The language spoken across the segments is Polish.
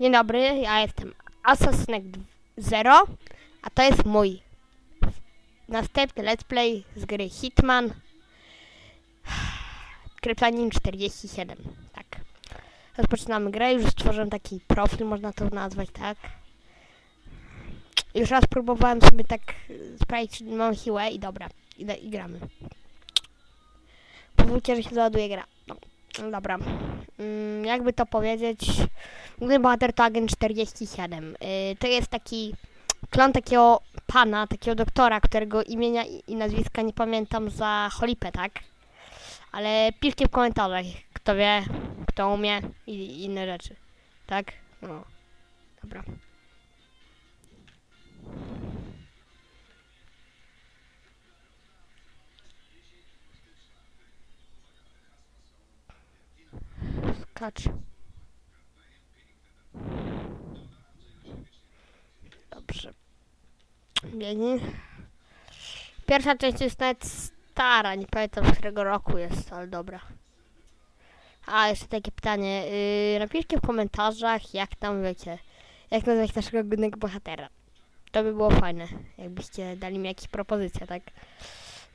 Dzień dobry, ja jestem Assassinek 0, a to jest mój następny let's play z gry Hitman Kryptonim 47, tak. Rozpoczynamy grę, już stworzyłem taki profil, można to nazwać, tak. Już raz próbowałem sobie tak sprawdzić, czy mam siłę i dobra, i, i gramy. Pozwólcie, że się załaduje gra. No dobra. Mm, jakby to powiedzieć, główny bohater to agent 47. Yy, to jest taki klon takiego pana, takiego doktora, którego imienia i, i nazwiska nie pamiętam za Holipę, tak? Ale piszcie w komentarzach, kto wie, kto umie i, i inne rzeczy. Tak? No. Dobra. Skacz. Dobrze. Biegnij. Pierwsza część jest nawet stara, nie pamiętam z którego roku jest, ale dobra. A, jeszcze takie pytanie. Yy, napiszcie w komentarzach, jak tam wiecie, jak nazwać naszego głównego bohatera. To by było fajne, jakbyście dali mi jakieś propozycje, tak?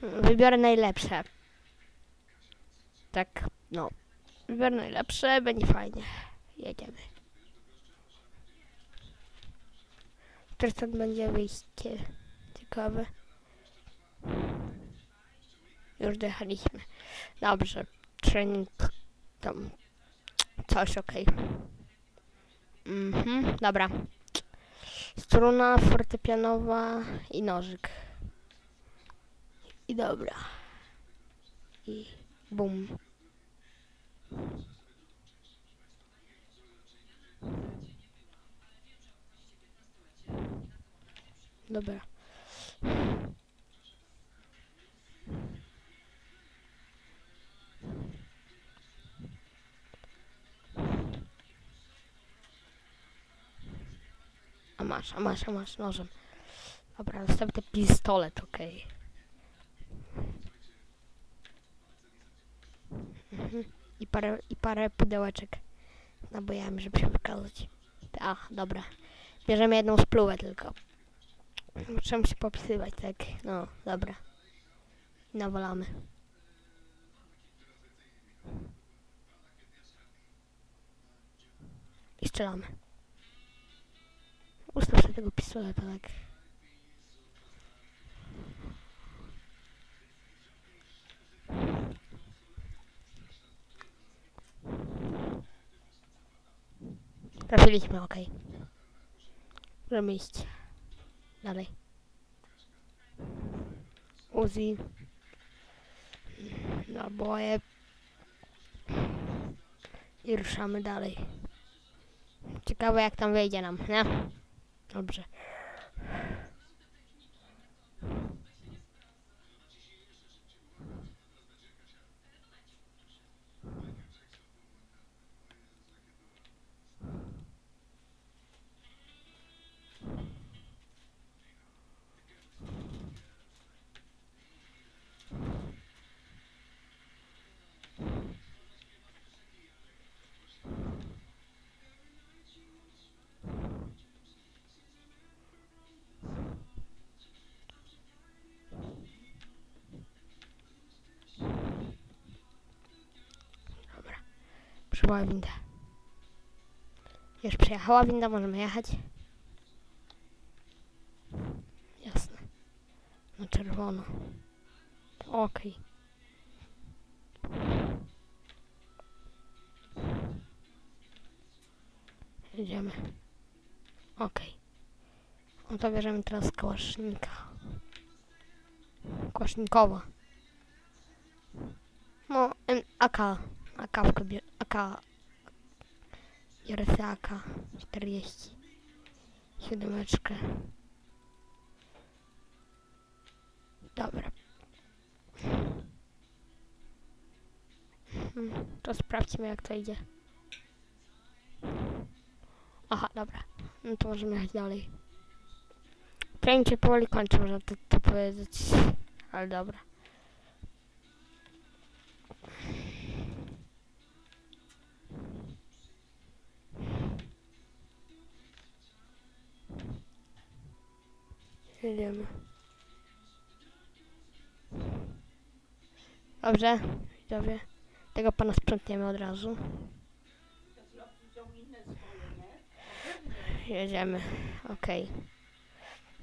Wybiorę najlepsze. Tak, no. Wybiorę najlepsze, będzie fajnie. Jedziemy. Który stąd będzie wyjście? Ciekawe. Już dojechaliśmy. Dobrze. Trening tam. Coś okej. Mhm, dobra. Struna fortepianowa i nożyk. I dobra. I bum. Dobra. A masz, a masz, a masz nożem. Dobra, następny pistolet, okej. Mhm. I parę, i parę pudełeczek z nabojami, żeby się wykazać. A, dobra. Bierzemy jedną spluwę tylko. Muszę się popisywać, tak. No, dobra. Nawalamy. I strzelamy. Ustaw sobie tego pistoleta, tak. Trafiliśmy, okej. Możemy iść. Dalej. Uzi. Naboje. I ruszamy dalej. Ciekawe jak tam wyjdzie nam, nie? Dobrze. Przybyła winda. Już przyjechała winda, możemy jechać. Jasne. Na czerwono. Okej. Jedziemy. Okej. No to bierzemy teraz kałasznika. Kałasznikowa. No, AK. AK, bie, Sobie AK 40. Siódemeczkę. Dobra. Hmm, to sprawdźmy jak to idzie. Aha, dobra. No to możemy jechać dalej. Się powoli kończy, można to, to powiedzieć. Ale dobra. Jedziemy. Dobrze, widzowie. Tego pana sprzątniemy od razu. Jedziemy. Okej.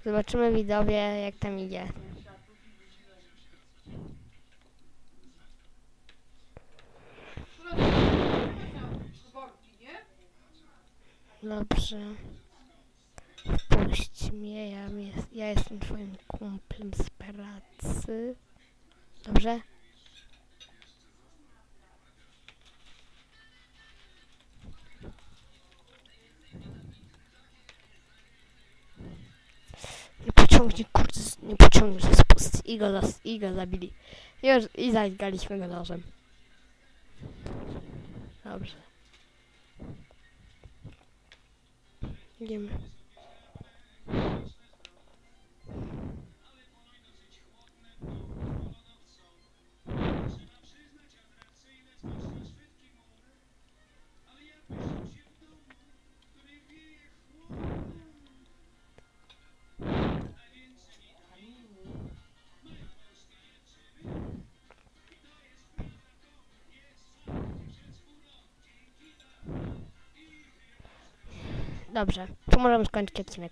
Zobaczymy widzowie, jak tam idzie. Dobrze. Mnie, ja, jest, ja jestem twoim kumplem z pracy. Dobrze? Nie pociągnie, kurde, nie pociągnie ze spust. I go, zas- I go zabili. Już, I zagadliśmy go nożem. Dobrze. Idziemy. Dobrze, tu możemy skończyć odcinek.